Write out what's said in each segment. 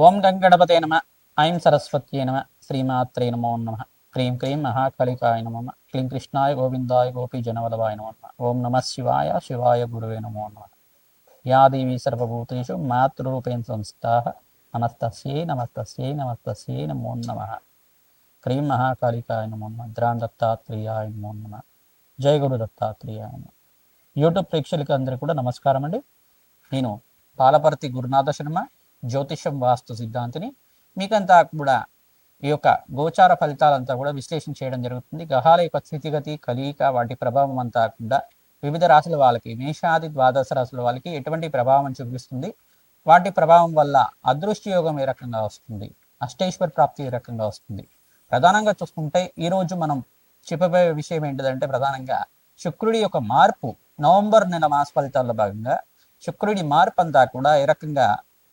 ఓం గంగణపతే నమ. ఐం సరస్వత్యే నమ. శ్రీమాత్రే నమో నమ. క్రీం క్రీం మహాకళికాయ నమ క్లీం కృష్ణాయ గోవిందాయ గోపీ జనవల్లభాయ నమో నమ. ఓం నమ శివాయ శివాయ గురువే నమో నమ. యా దేవీ సర్వభూతేషు మాతృరూపేణ సంస్థా. నమస్తస్యై నమస్తస్యై నమస్తస్యై నమో నమ. క్రీం మహాకాళికాయ నమో నమ. ద్రాన్ దత్తాత్రేయాయ నమో నమ. జయ గురు దత్తాత్రేయాయ నమ. యూట్యూబ్ ప్రేక్షకులకి అందరికీ కూడా నమస్కారం అండి నేను పాలపర్తి గురునాథ శర్మ జ్యోతిషం వాస్తు సిద్ధాంతిని మీకంతా కూడా ఈ యొక్క గోచార ఫలితాలంతా కూడా విశ్లేషణ చేయడం జరుగుతుంది. గ్రహాల యొక్క స్థితిగతి కలియిక వాటి ప్రభావం అంతా కూడా వివిధ రాశుల వాళ్ళకి మేషాది ద్వాదశ రాశుల వాళ్ళకి ఎటువంటి ప్రభావం చూపిస్తుంది? వాటి ప్రభావం వల్ల అదృష్ట యోగం ఏ రకంగా వస్తుంది? అష్టేశ్వర ప్రాప్తి ఏ రకంగా వస్తుంది? ప్రధానంగా చూసుకుంటే ఈ రోజు మనం చెప్పబోయే విషయం ఏంటిదంటే ప్రధానంగా శుక్రుడి యొక్క మార్పు నవంబర్ నెల మాస ఫలితాల్లో భాగంగా శుక్రుడి మార్పు అంతా కూడా ఏ రకంగా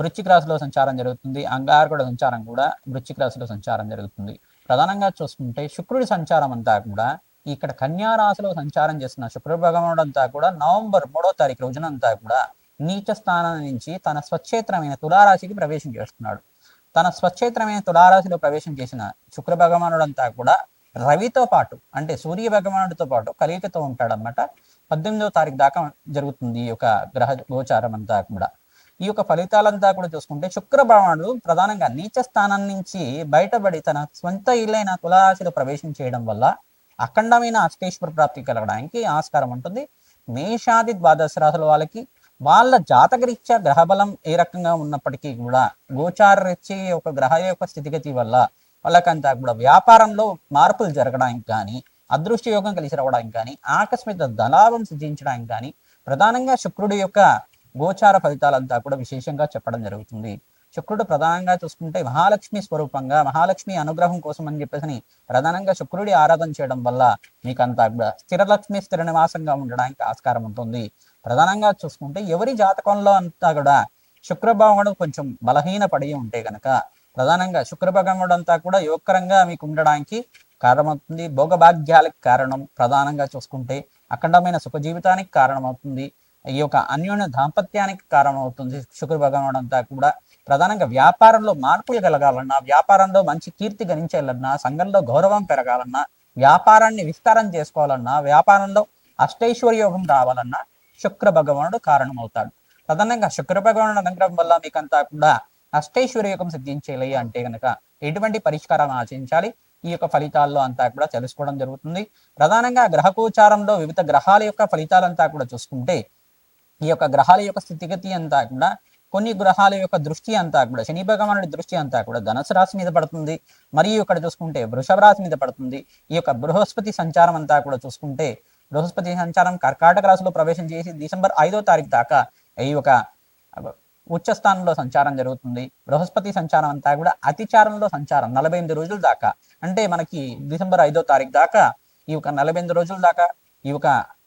వృశ్చిక రాశిలో సంచారం జరుగుతుంది. అంగారకుడ సంచారం కూడా వృశ్చిక రాశిలో సంచారం జరుగుతుంది. ప్రధానంగా చూసుకుంటే శుక్రుడి సంచారం అంతా కూడా ఇక్కడ కన్యా రాశిలో సంచారం చేస్తున్న శుక్ర భగవానుడు అంతా కూడా నవంబర్ మూడో తారీఖు రోజునంతా కూడా నీచ స్థానం నుంచి తన స్వచ్ఛేత్రమైన తులారాశికి ప్రవేశం చేస్తున్నాడు. తన స్వచ్ఛేత్రమైన తులారాశిలో ప్రవేశం చేసిన శుక్ర భగవానుడు అంతా కూడా రవితో పాటు అంటే సూర్య భగవానుడితో పాటు కలియికతో ఉంటాడన్నమాట. పద్దెనిమిదవ తారీఖు దాకా జరుగుతుంది ఈ యొక్క గ్రహ గోచారం అంతా కూడా. ఈ యొక్క ఫలితాలంతా కూడా చూసుకుంటే శుక్ర ప్రధానంగా నీచ స్థానం నుంచి బయటపడి తన స్వంత ఇల్లైన తులారాశిలో ప్రవేశం చేయడం వల్ల అఖండమైన అష్టేశ్వర ప్రాప్తి కలగడానికి ఆస్కారం ఉంటుంది. మేషాది ద్వాదశ రాశుల వాళ్ళకి వాళ్ళ జాతకరీత్యా గ్రహబలం ఏ రకంగా ఉన్నప్పటికీ కూడా గోచార రీత్యా ఒక గ్రహ యొక్క స్థితిగతి వల్ల వాళ్ళకంతా కూడా వ్యాపారంలో మార్పులు జరగడానికి కానీ అదృష్ట యోగం కలిసి రావడానికి కానీ ఆకస్మిక ధనాభం సిద్ధించడానికి కానీ ప్రధానంగా శుక్రుడి యొక్క గోచార ఫలితాలంతా కూడా విశేషంగా చెప్పడం జరుగుతుంది. శుక్రుడు ప్రధానంగా చూసుకుంటే మహాలక్ష్మి స్వరూపంగా మహాలక్ష్మి అనుగ్రహం కోసం అని చెప్పేసి ప్రధానంగా శుక్రుడి ఆరాధన చేయడం వల్ల మీకంతా కూడా స్థిరలక్ష్మి స్థిర నివాసంగా ఉండడానికి ఆస్కారం ఉంటుంది. ప్రధానంగా చూసుకుంటే ఎవరి జాతకంలో అంతా కూడా శుక్ర కొంచెం బలహీన పడి ఉంటే గనక ప్రధానంగా శుక్ర అంతా కూడా యువకరంగా మీకు ఉండడానికి కారణమవుతుంది. భోగభాగ్యాలకు కారణం ప్రధానంగా చూసుకుంటే అఖండమైన సుఖ జీవితానికి కారణమవుతుంది. ఈ యొక్క అన్యోన్య దాంపత్యానికి కారణమవుతుంది. శుక్ర భగవానుడు అంతా కూడా ప్రధానంగా వ్యాపారంలో మార్పులు కలగాలన్నా వ్యాపారంలో మంచి కీర్తి గణించాలన్నా సంఘంలో గౌరవం పెరగాలన్నా వ్యాపారాన్ని విస్తారం చేసుకోవాలన్నా వ్యాపారంలో అష్టైశ్వర్యోగం రావాలన్నా శుక్ర భగవానుడు కారణమవుతాడు. ప్రధానంగా శుక్ర భగవానుడు అనుగ్రహం వల్ల మీకంతా కూడా అష్టైశ్వర్యోగం యోగం అంటే కనుక ఎటువంటి పరిష్కారం ఆచరించాలి ఈ యొక్క ఫలితాల్లో అంతా కూడా తెలుసుకోవడం జరుగుతుంది. ప్రధానంగా గ్రహకోచారంలో వివిధ గ్రహాల యొక్క ఫలితాలంతా కూడా చూసుకుంటే ఈ యొక్క గ్రహాల యొక్క స్థితిగతి అంతా కూడా కొన్ని గ్రహాల యొక్క దృష్టి అంతా కూడా శని భగవానుడి దృష్టి అంతా కూడా ధనుసు రాశి మీద పడుతుంది. మరియు ఇక్కడ చూసుకుంటే వృషభ రాశి మీద పడుతుంది. ఈ యొక్క బృహస్పతి సంచారం అంతా కూడా చూసుకుంటే బృహస్పతి సంచారం కర్కాటక రాశిలో ప్రవేశం చేసి డిసెంబర్ ఐదో తారీఖు దాకా ఈ యొక్క ఉచ్చ స్థానంలో సంచారం జరుగుతుంది. బృహస్పతి సంచారం అంతా కూడా అతిచారంలో సంచారం నలభై ఎనిమిది రోజుల దాకా. అంటే మనకి డిసెంబర్ ఐదో తారీఖు దాకా ఈ యొక్క నలభై ఎనిమిది రోజుల దాకా ఈ యొక్క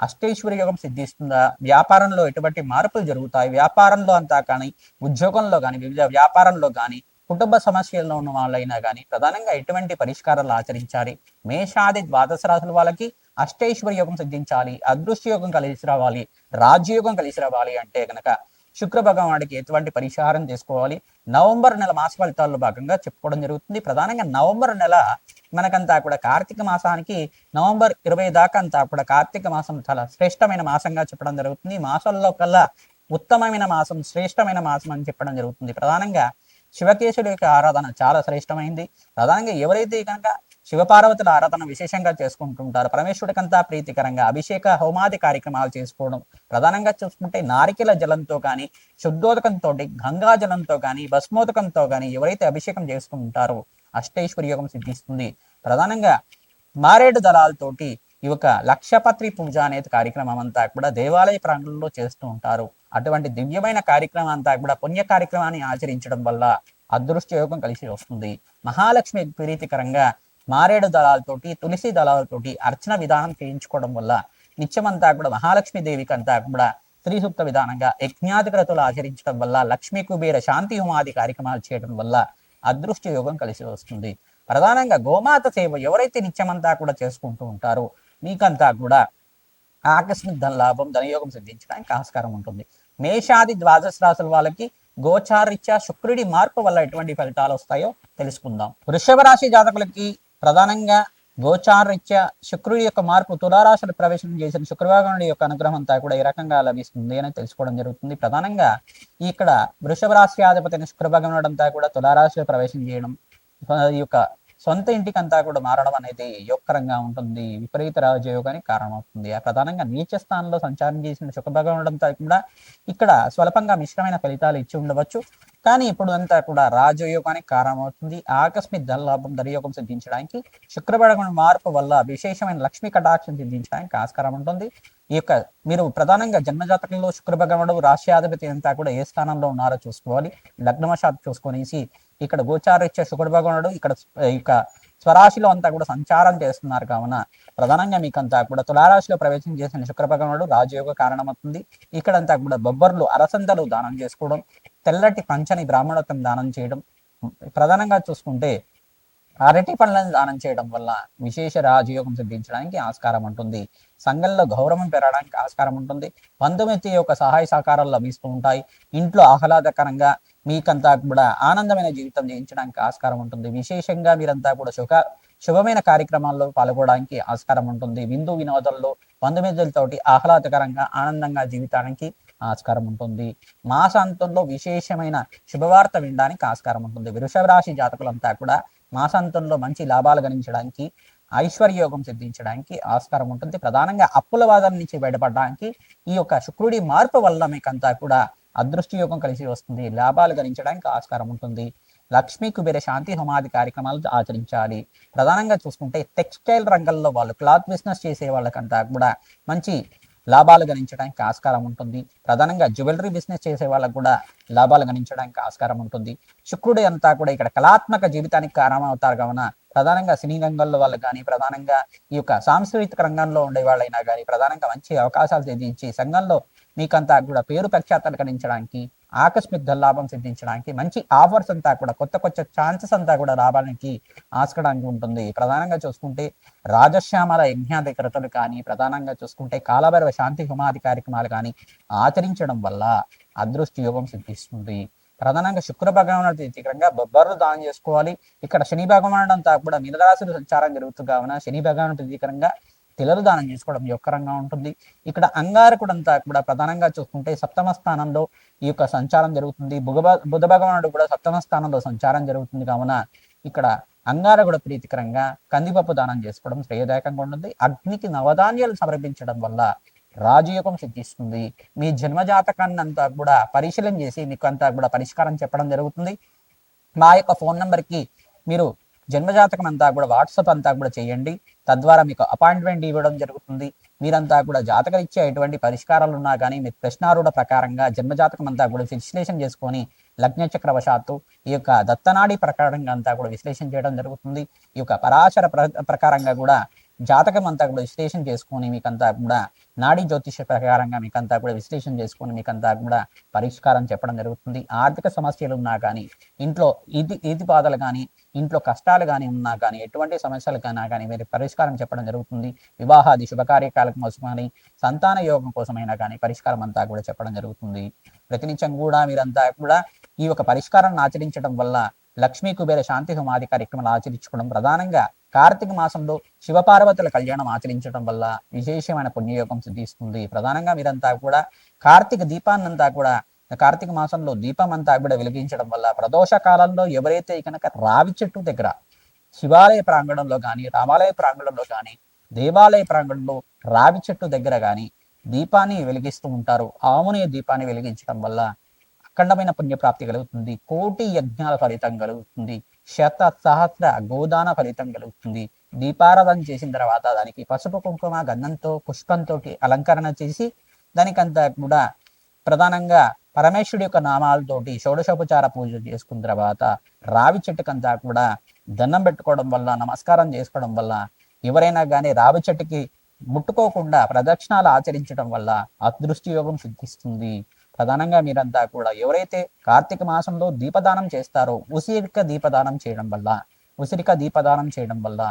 అష్టైశ్వర్య యోగం సిద్ధిస్తుందా? వ్యాపారంలో ఎటువంటి మార్పులు జరుగుతాయి? వ్యాపారంలో అంతా కానీ ఉద్యోగంలో కానీ వివిధ వ్యాపారంలో కానీ కుటుంబ సమస్యల్లో ఉన్న వాళ్ళైనా కానీ ప్రధానంగా ఎటువంటి పరిష్కారాలు ఆచరించాలి? మేషాది ద్వాదశ రాశుల వాళ్ళకి అష్టైశ్వర్య యోగం సిద్ధించాలి అదృష్టయోగం కలిసి రావాలి రాజ్యయోగం కలిసి రావాలి అంటే కనుక శుక్ర భగవానుడికి ఎటువంటి పరిహారం చేసుకోవాలి? నవంబర్ నెల మాస ఫలితాల్లో భాగంగా చెప్పుకోవడం జరుగుతుంది. ప్రధానంగా నవంబర్ నెల మనకంతా కూడా కార్తీక మాసానికి నవంబర్ ఇరవై దాకా అంతా కూడా కార్తీక మాసం చాలా శ్రేష్టమైన మాసంగా చెప్పడం జరుగుతుంది. మాసంలో కల్లా ఉత్తమమైన మాసం శ్రేష్టమైన మాసం అని చెప్పడం జరుగుతుంది. ప్రధానంగా శివకేశుడి యొక్క ఆరాధన చాలా శ్రేష్టమైంది. ప్రధానంగా ఎవరైతే కనుక శివపార్వతుల ఆరాధన విశేషంగా చేసుకుంటుంటారు. పరమేశ్వరుడికంతా ప్రీతికరంగా అభిషేక హోమాది కార్యక్రమాలు చేసుకోవడం ప్రధానంగా చూసుకుంటే నారికెల జలంతో కానీ శుద్ధోదకంతో గంగా జలంతో కానీ భస్మోదకంతో కానీ ఎవరైతే అభిషేకం చేసుకుంటారో అష్టైశ్వర్య యోగం సిద్ధిస్తుంది. ప్రధానంగా మారేడు దళాలతోటి ఈ యొక్క లక్షపత్రి పూజ అనేది కార్యక్రమం అంతా కూడా దేవాలయ ప్రాంగణంలో చేస్తూ ఉంటారు. అటువంటి దివ్యమైన కార్యక్రమం అంతా కూడా పుణ్య కార్యక్రమాన్ని ఆచరించడం వల్ల అదృష్ట యోగం కలిసి వస్తుంది. మహాలక్ష్మి ప్రీతికరంగా మారేడు దళాలతోటి తులసి దళాలతోటి అర్చన విధానం చేయించుకోవడం వల్ల నిత్యమంతా కూడా మహాలక్ష్మి దేవికి అంతా కూడా స్త్రీ సూక్త విధానంగా యజ్ఞాధికరతులు ఆచరించడం వల్ల లక్ష్మీ కుబేర శాంతి హోమాది కార్యక్రమాలు చేయడం వల్ల అదృష్ట యోగం కలిసి వస్తుంది. ప్రధానంగా గోమాత సేవ ఎవరైతే నిత్యమంతా కూడా చేసుకుంటూ ఉంటారో మీకంతా కూడా ఆకస్మిక ధన లాభం ధనయోగం సిద్ధించడానికి ఆస్కారం ఉంటుంది. మేషాది ద్వాదశ రాశుల వాళ్ళకి గోచారిత్యా శుక్రుడి మార్పు వల్ల ఎటువంటి ఫలితాలు వస్తాయో తెలుసుకుందాం. వృషభ రాశి జాతకులకి ప్రధానంగా గోచారరీత్యా శుక్రుడి యొక్క మార్పు తులారాశులు ప్రవేశం చేసిన శుక్రభగవానుడి యొక్క అనుగ్రహం అంతా కూడా ఈ రకంగా లభిస్తుంది అని తెలుసుకోవడం జరుగుతుంది. ప్రధానంగా ఇక్కడ వృషభ రాశి అధిపతి శుక్రభగవానుడు అంతా కూడా తులారాశిలో ప్రవేశం చేయడం ఈ యొక్క సొంత ఇంటికి అంతా కూడా మారడం అనేది యోగకరంగా ఉంటుంది. విపరీత రాజయోగానికి కారణమవుతుంది. ఆ ప్రధానంగా నీచ స్థానంలో సంచారం చేసిన శుక్రభగవడంతో కూడా ఇక్కడ స్వల్పంగా మిశ్రమైన ఫలితాలు ఇచ్చి ఉండవచ్చు. కానీ ఇప్పుడు అంతా కూడా రాజయోగానికి కారణమవుతుంది. ఆకస్మిక ధనలాభం దర్యోగం సిద్ధించడానికి శుక్రభగవన్ మార్పు వల్ల విశేషమైన లక్ష్మీ కటాక్షం సిద్ధించడానికి ఆస్కారం ఉంటుంది. ఈ యొక్క మీరు ప్రధానంగా జన్మజాతకంలో శుక్రభగవనుడు రాష్ట్రాధిపతి అంతా కూడా ఏ స్థానంలో ఉన్నారో చూసుకోవాలి. లగ్నవశాత్ చూసుకొనేసి ఇక్కడ గోచారిచ్చే శుక్ర భగవానుడు ఇక్కడ ఇక స్వరాశిలో అంతా కూడా సంచారం చేస్తున్నారు కావున ప్రధానంగా మీకు అంతా కూడా తులారాశిలో ప్రవేశం చేసిన శుక్ర భగవానుడు రాజయోగ కారణమవుతుంది. ఇక్కడంతా కూడా బొబ్బర్లు అరసందలు దానం చేసుకోవడం తెల్లటి పంచని బ్రాహ్మణత్వం దానం చేయడం ప్రధానంగా చూసుకుంటే అరటి పండ్లను దానం చేయడం వల్ల విశేష రాజయోగం సిద్ధించడానికి ఆస్కారం ఉంటుంది. సంఘంలో గౌరవం పెరగడానికి ఆస్కారం ఉంటుంది. బంధుమిత్తి యొక్క సహాయ సహకారాలు లభిస్తూ ఉంటాయి. ఇంట్లో ఆహ్లాదకరంగా మీకంతా కూడా ఆనందమైన జీవితం జీవించడానికి ఆస్కారం ఉంటుంది. విశేషంగా మీరంతా కూడా శుభ శుభమైన కార్యక్రమాల్లో పాల్గొనడానికి ఆస్కారం ఉంటుంది. విందు వినోదాల్లో బంధుమిత్రులతోటి ఆహ్లాదకరంగా ఆనందంగా జీవితానికి ఆస్కారం ఉంటుంది. మాసాంతంలో విశేషమైన శుభవార్త వినడానికి ఆస్కారం ఉంటుంది. వృషభ రాశి జాతకులంతా కూడా మాసాంతంలో మంచి లాభాలు గణించడానికి ఐశ్వర్యోగం సిద్ధించడానికి ఆస్కారం ఉంటుంది. ప్రధానంగా అప్పుల వాదం నుంచి బయటపడడానికి ఈ యొక్క శుక్రుడి మార్పు వల్ల మీకంతా కూడా అదృష్టి యోగం కలిసి వస్తుంది. లాభాలు గణించడానికి ఆస్కారం ఉంటుంది. లక్ష్మీ కుబేర శాంతి హోమాది కార్యక్రమాలు ఆచరించాలి. ప్రధానంగా చూసుకుంటే టెక్స్టైల్ రంగంలో వాళ్ళు క్లాత్ బిజినెస్ చేసే వాళ్ళకంతా కూడా మంచి లాభాలు గణించడానికి ఆస్కారం ఉంటుంది. ప్రధానంగా జ్యువెలరీ బిజినెస్ చేసే వాళ్ళకు కూడా లాభాలు గణించడానికి ఆస్కారం ఉంటుంది. శుక్రుడు అంతా కూడా ఇక్కడ కళాత్మక జీవితానికి కారణమవుతారు కావున ప్రధానంగా సినీ రంగంలో వాళ్ళు కానీ ప్రధానంగా ఈ యొక్క సాంస్కృతిక రంగంలో ఉండే వాళ్ళైనా కానీ ప్రధానంగా మంచి అవకాశాలు తెచ్చి సంఘంలో మీకంతా కూడా పేరు ప్రఖ్యాతలు కలిగించడానికి ఆకస్మిక లాభం సిద్ధించడానికి మంచి ఆఫర్స్ అంతా కూడా కొత్త కొత్త ఛాన్సెస్ అంతా కూడా రావడానికి ఆస్కడానికి ఉంటుంది. ప్రధానంగా చూసుకుంటే రాజశ్యామల యజ్ఞాధికృతలు కానీ ప్రధానంగా చూసుకుంటే కాలభైరవ శాంతి హుమాది కార్యక్రమాలు కానీ ఆచరించడం వల్ల అదృష్టి యోగం సిద్ధిస్తుంది. ప్రధానంగా శుక్ర భగవానుడు ప్రత్యేకంగా బొబ్బర్లు దానం చేసుకోవాలి. ఇక్కడ శని భగవానుడు అంతా కూడా మినరాశులు సంచారం జరుగుతుంది కావున శని భగవానుడు ప్రత్యేకంగా తిలరు దానం చేసుకోవడం యొక్కరంగా ఉంటుంది. ఇక్కడ అంగారకుడంతా కూడా ప్రధానంగా చూసుకుంటే సప్తమ స్థానంలో ఈ యొక్క సంచారం జరుగుతుంది. బుధ బుధ భగవానుడు కూడా సప్తమ స్థానంలో సంచారం జరుగుతుంది కావున ఇక్కడ అంగారకుడు ప్రీతికరంగా కందిపప్పు దానం చేసుకోవడం శ్రేయదాయకంగా ఉంటుంది. అగ్నికి నవధాన్యాలు సమర్పించడం వల్ల రాజయోగం సిద్ధిస్తుంది. మీ జన్మజాతకాన్ని అంతా కూడా పరిశీలన చేసి మీకు అంతా కూడా పరిష్కారం చెప్పడం జరుగుతుంది. మా యొక్క ఫోన్ నెంబర్కి మీరు జన్మజాతకం అంతా కూడా వాట్సాప్ అంతా కూడా చేయండి. తద్వారా మీకు అపాయింట్మెంట్ ఇవ్వడం జరుగుతుంది. మీరంతా కూడా జాతకరీత్యా ఎటువంటి పరిష్కారాలు ఉన్నా కానీ మీ ప్రశ్నారూఢ ప్రకారంగా జన్మజాతకం అంతా కూడా విశ్లేషణ చేసుకొని లగ్నచక్రవశాత్తు ఈ యొక్క దత్తనాడి ప్రకారంగా అంతా కూడా విశ్లేషణ చేయడం జరుగుతుంది. ఈ యొక్క పరాశర ప్రకారంగా కూడా జాతకం అంతా కూడా విశ్లేషణ చేసుకొని మీకంతా కూడా నాడీ జ్యోతిష ప్రకారంగా మీకంతా కూడా విశ్లేషణ చేసుకొని మీకంతా కూడా పరిష్కారం చెప్పడం జరుగుతుంది. ఆర్థిక సమస్యలు ఉన్నా కానీ ఇంట్లో ఇది ఈతి బాధలు కానీ ఇంట్లో కష్టాలు కానీ ఉన్నా కానీ ఎటువంటి సమస్యలు కానీ కానీ మీరు పరిష్కారం చెప్పడం జరుగుతుంది. వివాహాది శుభకార్యకాలం కానీ సంతాన యోగం కోసమైనా కానీ పరిష్కారం అంతా కూడా చెప్పడం జరుగుతుంది. ప్రతినిత్యం కూడా మీరంతా కూడా ఈ యొక్క పరిష్కారాన్ని ఆచరించడం వల్ల లక్ష్మీ కుబేర శాంతి హోమాది కార్యక్రమాలు ఆచరించుకోవడం ప్రధానంగా కార్తీక మాసంలో శివపార్వతుల కళ్యాణం ఆచరించడం వల్ల విశేషమైన పుణ్యయోగం సిద్ధిస్తుంది. ప్రధానంగా మీరంతా కూడా కార్తీక దీపాన్నంతా కూడా కార్తీక మాసంలో దీపం అంతా కూడా వెలిగించడం వల్ల ప్రదోష కాలంలో ఎవరైతే కనుక రావి చెట్టు దగ్గర శివాలయ ప్రాంగణంలో కానీ రామాలయ ప్రాంగణంలో కానీ దేవాలయ ప్రాంగణంలో రావి చెట్టు దగ్గర కానీ దీపాన్ని వెలిగిస్తూ ఉంటారు. ఆముని దీపాన్ని వెలిగించడం వల్ల అఖండమైన పుణ్యప్రాప్తి కలుగుతుంది. కోటి యజ్ఞాల ఫలితం కలుగుతుంది. శత సహస్ర గోదాన ఫలితం కలుగుతుంది. దీపారాధన చేసిన తర్వాత దానికి పసుపు కుంకుమ గంధంతో పుష్పంతో అలంకరణ చేసి దానికంతా కూడా ప్రధానంగా పరమేశ్వరుడి యొక్క నామాలతోటి షోడశోపచార పూజ చేసుకున్న తర్వాత రావి చెట్టుకంతా కూడా దండం పెట్టుకోవడం వల్ల నమస్కారం చేసుకోవడం వల్ల ఎవరైనా కానీ రావి చెట్టుకి ముట్టుకోకుండా ప్రదక్షిణాలు ఆచరించడం వల్ల అదృష్టి యోగం సిద్ధిస్తుంది. ప్రధానంగా మీరంతా కూడా ఎవరైతే కార్తీక మాసంలో దీపదానం చేస్తారో ఉసిరిక దీపదానం చేయడం వల్ల ఉసిరిక దీపదానం చేయడం వల్ల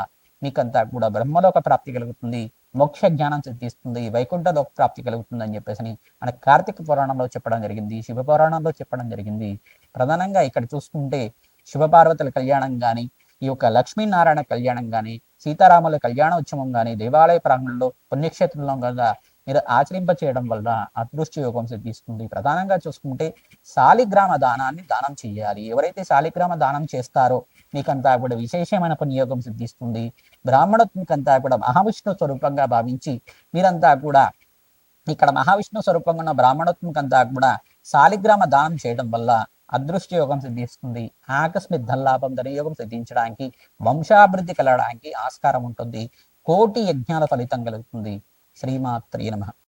మీకంతా కూడా బ్రహ్మలోక ప్రాప్తి కలుగుతుంది మోక్ష జ్ఞానం సిద్ధిస్తుంది వైకుంఠ లోక ప్రాప్తి కలుగుతుంది అని చెప్పేసి మన కార్తీక పురాణంలో చెప్పడం జరిగింది శివ పురాణంలో చెప్పడం జరిగింది. ప్రధానంగా ఇక్కడ చూసుకుంటే శివపార్వతుల కళ్యాణం కానీ ఈ యొక్క లక్ష్మీనారాయణ కళ్యాణం కానీ సీతారాముల కళ్యాణ ఉత్సవం కానీ దేవాలయ ప్రాంగణంలో పుణ్యక్షేత్రంలో కదా మీరు ఆచరింప చేయడం వల్ల అదృష్ట యోగం సిద్ధిస్తుంది. ప్రధానంగా చూసుకుంటే శాలిగ్రామ దానాన్ని దానం చేయాలి. ఎవరైతే శాలిగ్రామ దానం చేస్తారో మీకంతా కూడా విశేషమైన పుణ్యయోగం సిద్ధిస్తుంది. బ్రాహ్మణత్మికంతా కూడా మహావిష్ణు స్వరూపంగా భావించి మీరంతా కూడా ఇక్కడ మహావిష్ణు స్వరూపంగా ఉన్న బ్రాహ్మణత్మికంతా కూడా శాలిగ్రామ దానం చేయడం వల్ల అదృష్ట యోగం సిద్ధిస్తుంది. ఆకస్మిక ధనలాభం ధనయోగం సిద్ధించడానికి వంశాభివృద్ధి కలగడానికి ఆస్కారం ఉంటుంది. కోటి యజ్ఞాల ఫలితం కలుగుతుంది. శ్రీమాత్రి నమ.